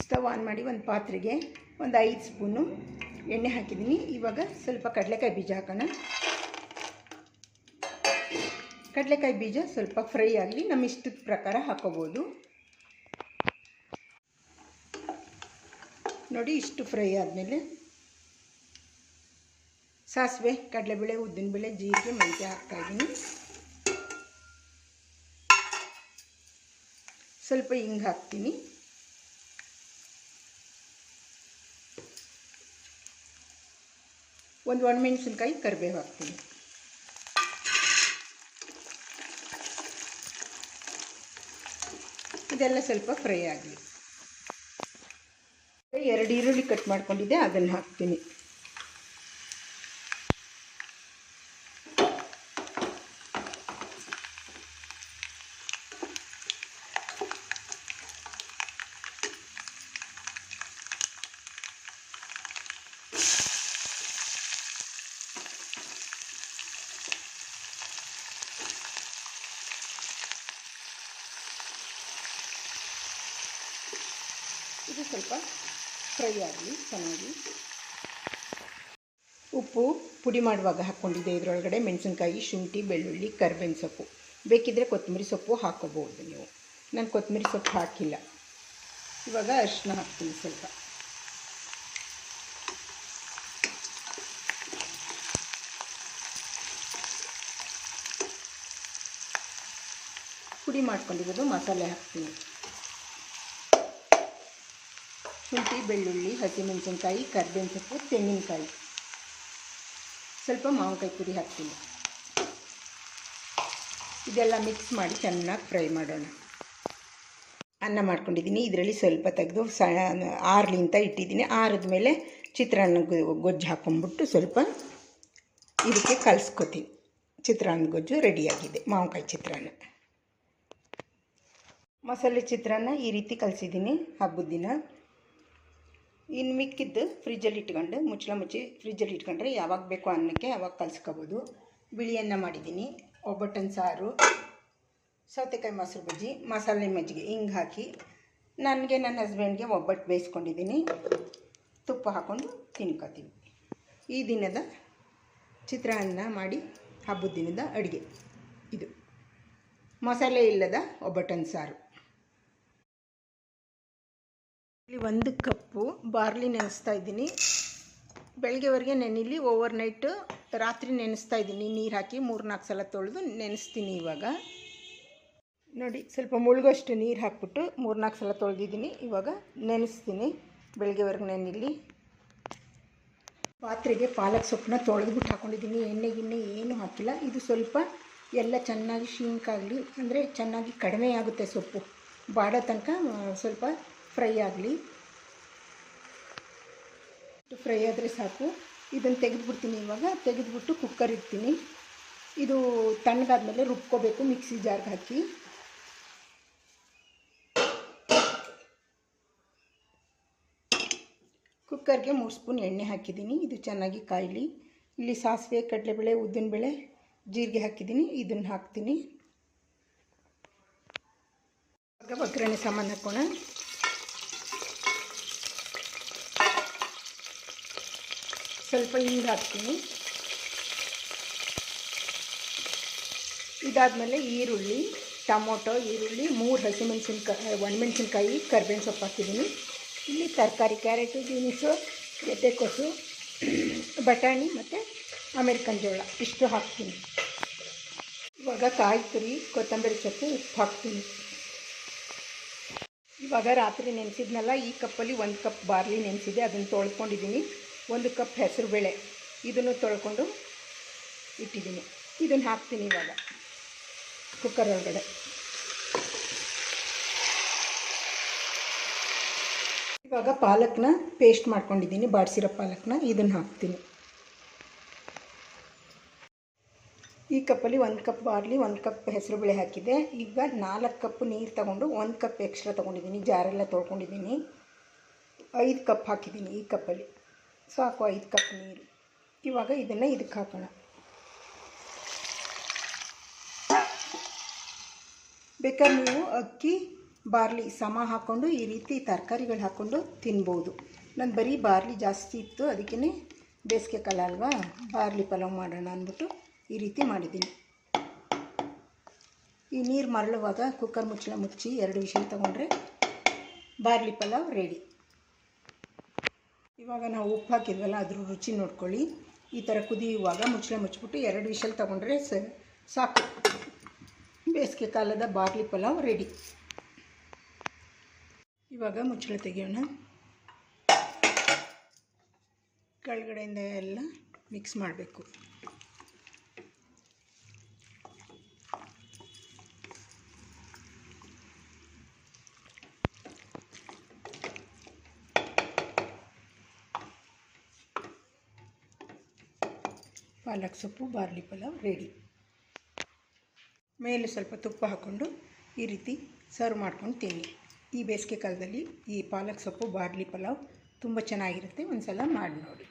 Stove on ಮಾಡಿ ಒಂದು ಪಾತ್ರೆಗೆ ಒಂದು ಐದು ಸ್ಪೂನು ಎಣ್ಣೆ ಹಾಕಿದ್ದೀನಿ. ಇವಾಗ ಸ್ವಲ್ಪ ಕಡಲೆಕಾಯಿ ಬೀಜ ಹಾಕೋಣ. ಕಡಲೆಕಾಯಿ ಬೀಜ ಸ್ವಲ್ಪ ಫ್ರೈ ಆಗಲಿ, ನಮ್ಮ ಇಷ್ಟದ ಪ್ರಕಾರ ಹಾಕೋಬೋದು. ನೋಡಿ ಇಷ್ಟು ಫ್ರೈ ಆದಮೇಲೆ ಸಾಸಿವೆ, ಕಡಲೆಬೇಳೆ, ಉದ್ದಿನಬೇಳೆ, ಜೀರಿಗೆ, ಮೆಂತ್ಯ ಹಾಕ್ತಾಯಿದ್ದೀನಿ ಸ್ವಲ್ಪ ಹಿಂಗೆ ಹಾಕ್ತೀನಿ. ಒಂದು ಒಣಮೆಣಸಿನ್ಕಾಯಿ ಕರಿಬೇವು ಹಾಕ್ತೀನಿ. ಇದೆಲ್ಲ ಸ್ವಲ್ಪ ಫ್ರೈ ಆಗಲಿ. ಎರಡು ಈರುಳ್ಳಿ ಕಟ್ ಮಾಡ್ಕೊಂಡಿದ್ದೆ ಅದನ್ನು ಹಾಕ್ತೀನಿ. ಇದು ಸ್ವಲ್ಪ ಫ್ರೈ ಆಗಲಿ, ಚೆನ್ನಾಗಿ. ಉಪ್ಪು ಪುಡಿ ಮಾಡುವಾಗ ಹಾಕ್ಕೊಂಡಿದ್ದೆ. ಇದರೊಳಗಡೆ ಮೆಣಸಿನ್ಕಾಯಿ, ಶುಂಠಿ, ಬೆಳ್ಳುಳ್ಳಿ, ಕರ್ಬೇವಿನ ಸೊಪ್ಪು. ಬೇಕಿದ್ದರೆ ಕೊತ್ತಂಬರಿ ಸೊಪ್ಪು ಹಾಕೋಬಹುದು ನೀವು. ನಾನು ಕೊತ್ತಂಬರಿ ಸೊಪ್ಪು ಹಾಕಿಲ್ಲ. ಇವಾಗ ಅರಿಶಿನ ಹಾಕ್ತೀನಿ ಸ್ವಲ್ಪ. ಪುಡಿ ಮಾಡ್ಕೊಂಡಿರೋದು ಮಸಾಲೆ ಹಾಕ್ತೀನಿ. ಶುಂಠಿ, ಬೆಳ್ಳುಳ್ಳಿ, ಹಸಿಮೆಣಸಿನ್ಕಾಯಿ ಕರ್ಬೇವಿನ ಸೊಪ್ಪು ತೆಂಗಿನಕಾಯಿ. ಸ್ವಲ್ಪ ಮಾವಿನಕಾಯಿ ಪುಡಿ ಹಾಕ್ತೀನಿ. ಇದೆಲ್ಲ ಮಿಕ್ಸ್ ಮಾಡಿ ಚೆನ್ನಾಗಿ ಫ್ರೈ ಮಾಡೋಣ. ಅನ್ನ ಮಾಡ್ಕೊಂಡಿದ್ದೀನಿ. ಇದರಲ್ಲಿ ಸ್ವಲ್ಪ ತೆಗೆದು ಸ ಆರ್ಲಿಂತ ಇಟ್ಟಿದ್ದೀನಿ. ಆರಿದ ಮೇಲೆ ಚಿತ್ರಾನ್ನ ಗೊಜ್ಜು ಹಾಕೊಂಡ್ಬಿಟ್ಟು ಸ್ವಲ್ಪ ಇದಕ್ಕೆ ಕಲಿಸ್ಕೊತೀನಿ. ಚಿತ್ರಾನ್ನ ಗೊಜ್ಜು ರೆಡಿಯಾಗಿದೆ ಮಾವಿನಕಾಯಿ ಚಿತ್ರಾನ್ನ. ಮಸಾಲೆ ಚಿತ್ರಾನ್ನ ಈ ರೀತಿ ಕಲಿಸಿದ್ದೀನಿ. ಹಬ್ಬದ ದಿನ. ಇನ್ನು ಮಿಕ್ಕಿದ್ದು ಫ್ರಿಜ್ಜಲ್ಲಿ ಇಟ್ಕೊಂಡು, ಮುಚ್ಚಳ ಮುಚ್ಚಿ ಫ್ರಿಜ್ಜಲ್ಲಿ ಇಟ್ಕೊಂಡ್ರೆ ಯಾವಾಗ ಬೇಕೋ ಅನ್ನಕ್ಕೆ ಯಾವಾಗ ಕಲ್ಸ್ಕೋಬೋದು. ಬಿಳಿ ಅನ್ನ ಮಾಡಿದ್ದೀನಿ, ಒಬ್ಬಟ್ಟನ್ ಸಾರು, ಸೌತೆಕಾಯಿ ಮೊಸರು ಬಜ್ಜಿ, ಮಸಾಲೆ ಮಜ್ಜಿಗೆ ಹಿಂಗೆ ಹಾಕಿ ನನಗೆ ನನ್ನ ಹಸ್ಬೆಂಡ್ಗೆ ಒಬ್ಬಟ್ಟು ಬೇಯಿಸ್ಕೊಂಡಿದ್ದೀನಿ. ತುಪ್ಪ ಹಾಕ್ಕೊಂಡು ತಿನ್ಕೋತೀವಿ. ಈ ದಿನದ ಚಿತ್ರಾನ್ನ ಮಾಡಿ ಹಬ್ಬದ ದಿನದ ಅಡುಗೆ ಇದು. ಮಸಾಲೆ ಇಲ್ಲದ ಒಬ್ಬಟ್ಟನ್ ಸಾರು. ಇಲ್ಲಿ ಒಂದು ಕಪ್ಪು ಬಾರ್ಲಿ ನೆನೆಸ್ತಾ ಇದ್ದೀನಿ. ಬೆಳಗ್ಗೆವರೆಗೆ ನೆನಿಲಿ ಓವರ್ ನೈಟು ರಾತ್ರಿ ನೆನೆಸ್ತಾ ಇದ್ದೀನಿ. ನೀರು ಹಾಕಿ ಮೂರು ನಾಲ್ಕು ಸಲ ತೊಳೆದು ನೆನೆಸ್ತೀನಿ ಇವಾಗ. ನೋಡಿ, ಸ್ವಲ್ಪ ಮುಳುಗೋಷ್ಟು ನೀರು ಹಾಕ್ಬಿಟ್ಟು ಮೂರು ನಾಲ್ಕು ಸಲ ತೊಳೆದಿದ್ದೀನಿ. ಇವಾಗ ನೆನೆಸ್ತೀನಿ. ಬೆಳಗ್ಗೆವರೆಗೆ ನೆನಿಲಿ. ಪಾತ್ರೆಗೆ ಪಾಲಕ್ ಸೊಪ್ಪನ್ನ ತೊಳೆದ್ಬಿಟ್ಟು ಹಾಕ್ಕೊಂಡಿದ್ದೀನಿ ಎಣ್ಣೆ, ಗಿಣ್ಣೆ ಏನೂ ಹಾಕಿಲ್ಲ. ಇದು ಸ್ವಲ್ಪ ಎಲ್ಲ ಚೆನ್ನಾಗಿ ಶೀಂಕಾಗಲಿ ಅಂದರೆ ಚೆನ್ನಾಗಿ ಕಡಿಮೆ ಆಗುತ್ತೆ ಸೊಪ್ಪು. ಬಾಡೋ ತನಕ ಸ್ವಲ್ಪ ಫ್ರೈ ಆಗಲಿ. ಫ್ರೈ ಆದರೆ ಸಾಕು. ಇದನ್ನು ತೆಗೆದುಬಿಡ್ತೀನಿ ಇವಾಗ. ತೆಗೆದುಬಿಟ್ಟು ಕುಕ್ಕರ್ ಇಡ್ತೀನಿ. ಇದು ತಣ್ಣಗಾದ್ಮೇಲೆ ರುಬ್ಕೋಬೇಕು ಮಿಕ್ಸಿ ಜಾರ್ಗೆ ಹಾಕಿ. ಕುಕ್ಕರ್ಗೆ ಮೂರು ಸ್ಪೂನ್ ಎಣ್ಣೆ ಹಾಕಿದ್ದೀನಿ. ಇದು ಚೆನ್ನಾಗಿ ಕಾಯಲಿ. ಇಲ್ಲಿ ಸಾಸಿವೆ, ಕಡಲೆಬೇಳೆ, ಉದ್ದಿನಬೇಳೆ, ಜೀರಿಗೆ ಹಾಕಿದ್ದೀನಿ. ಇದನ್ನು ಹಾಕ್ತೀನಿ. ಒಗ್ಗರಣೆ ಸಾಮಾನು ಹಾಕೋಣ. ಸ್ವಲ್ಪ ಹಿಂಗೆ ಹಾಕ್ತೀನಿ. ಇದಾದಮೇಲೆ ಈರುಳ್ಳಿ, ಟೊಮೊಟೊ, ಈರುಳ್ಳಿ, ಮೂರು ಹಸಿಮೆಣಸಿನ್ಕಾಯಿ, ಒಣಮೆಣಸಿನ್ಕಾಯಿ, ಕರ್ಬೇವಿನ ಸೊಪ್ಪು ಹಾಕಿದ್ದೀನಿ. ಇಲ್ಲಿ ತರಕಾರಿ, ಕ್ಯಾರೆಟು, ಬೀನ್ಸು ಗೆಡ್ಡೆಕೋಸು ಬಟಾಣಿ ಮತ್ತು ಅಮೆರಿಕನ್ ಜೋಳ. ಇಷ್ಟು ಹಾಕ್ತೀನಿ. ಇವಾಗ ಕಾಯಿ ತುರಿ, ಕೊತ್ತಂಬರಿ ಸೊಪ್ಪು, ಉಪ್ಪು ಹಾಕ್ತೀನಿ. ಇವಾಗ ರಾತ್ರಿ ನೆನೆಸಿದ್ನಲ್ಲ, ಈ ಕಪ್ಪಲ್ಲಿ ಒಂದು ಕಪ್ ಬಾರ್ಲಿ ನೆನೆಸಿದೆ, ಅದನ್ನು ತೊಳ್ಕೊಂಡಿದ್ದೀನಿ. ಒಂದು ಕಪ್ ಹೆಸರು ಬೇಳೆ. ಇದನ್ನು ತೊಳ್ಕೊಂಡು ಇಟ್ಟಿದ್ದೀನಿ. ಇದನ್ನು ಹಾಕ್ತೀನಿ ಇವಾಗ. ಕುಕ್ಕರ್ ಒಳಗಡೆ. ಇವಾಗ ಪಾಲಕ್ನ ಪೇಸ್ಟ್ ಮಾಡ್ಕೊಂಡಿದ್ದೀನಿ, ಬಾಡಿಸಿರೋ ಪಾಲಕ್ನ ಇದನ್ನು ಹಾಕ್ತೀನಿ. ಈ ಕಪ್ಪಲ್ಲಿ ಒಂದು ಕಪ್ ಬಾರ್ಲಿ ಒಂದು ಕಪ್ ಹೆಸರು ಬೇಳೆ ಹಾಕಿದ್ದೆ. ಈಗ ನಾಲ್ಕು ಕಪ್ ನೀರು ತಗೊಂಡು ಒಂದು ಕಪ್ ಎಕ್ಸ್ಟ್ರಾ ತೊಗೊಂಡಿದ್ದೀನಿ. ಜಾರೆಲ್ಲ ತೊಳ್ಕೊಂಡಿದ್ದೀನಿ. ಐದು ಕಪ್ ಹಾಕಿದ್ದೀನಿ ಈ ಕಪ್ಪಲ್ಲಿ. ಸಾಕು ಐದು ಕಪ್ ನೀರು. ಇವಾಗ ಇದನ್ನು ಇದಕ್ಕೆ ಹಾಕೋಣ. ಬೇಕಾದ್ರೆ ನೀವು ಅಕ್ಕಿ, ಬಾರ್ಲಿ ಸಮ ಹಾಕ್ಕೊಂಡು ಈ ರೀತಿ ತರಕಾರಿಗಳು ಹಾಕ್ಕೊಂಡು ತಿನ್ಬೋದು. ನಾನು ಬರೀ ಬಾರ್ಲಿ ಜಾಸ್ತಿ ಇತ್ತು ಅದಕ್ಕೇ ಬೇಸಿಗೆ ಕಾಲ ಅಲ್ವಾ, ಬಾರ್ಲಿ ಪಲಾವ್ ಮಾಡೋಣ ಅಂದ್ಬಿಟ್ಟು ಈ ರೀತಿ ಮಾಡಿದ್ದೀನಿ. ಈ ನೀರು ಮರಳುವಾಗ ಕುಕ್ಕರ್ ಮುಚ್ಚಳ ಮುಚ್ಚಿ ಎರಡು ವಿಷಲ್ ತೊಗೊಂಡ್ರೆ ಬಾರ್ಲಿ ಪಲಾವ್ ರೆಡಿ ಇವಾಗ ನಾವು ಉಪ್ಪು ಹಾಕಿದ್ವಲ್ಲ, ಅದ್ರ ರುಚಿ ನೋಡ್ಕೊಳ್ಳಿ. ಈ ಥರ ಕುದಿಯುವಾಗ ಮುಚ್ಚಳ ಮುಚ್ಚಿಬಿಟ್ಟು ಎರಡು ವಿಷಲ್ ತೊಗೊಂಡ್ರೆ ಸಾಕು. ಬೇಸಿಗೆ ಕಾಲದ ಬಾರ್ಲಿ ಪಲಾವ್ ರೆಡಿ. ಇವಾಗ ಮುಚ್ಚಳ ತೆಗೆಯೋಣ. ಕೆಳಗಡೆಯಿಂದ ಎಲ್ಲ ಮಿಕ್ಸ್ ಮಾಡಬೇಕು. ಪಾಲಕ್ ಸೊಪ್ಪು, ಬಾರ್ಲಿ ಪಲಾವ್ ರೆಡಿ ಮೇಲೆ ಸ್ವಲ್ಪ ತುಪ್ಪ ಹಾಕ್ಕೊಂಡು ಈ ರೀತಿ ಸರ್ವ್ ಮಾಡ್ಕೊಂಡು ತಿನ್ನಿ ಈ ಬೇಸಿಗೆ ಕಾಲದಲ್ಲಿ ಈ ಪಾಲಕ್ ಸೊಪ್ಪು, ಬಾರ್ಲಿ ಪಲಾವ್ ತುಂಬ ಚೆನ್ನಾಗಿರುತ್ತೆ. ಒಂದು ಸಲ ಮಾಡಿ ನೋಡಿ.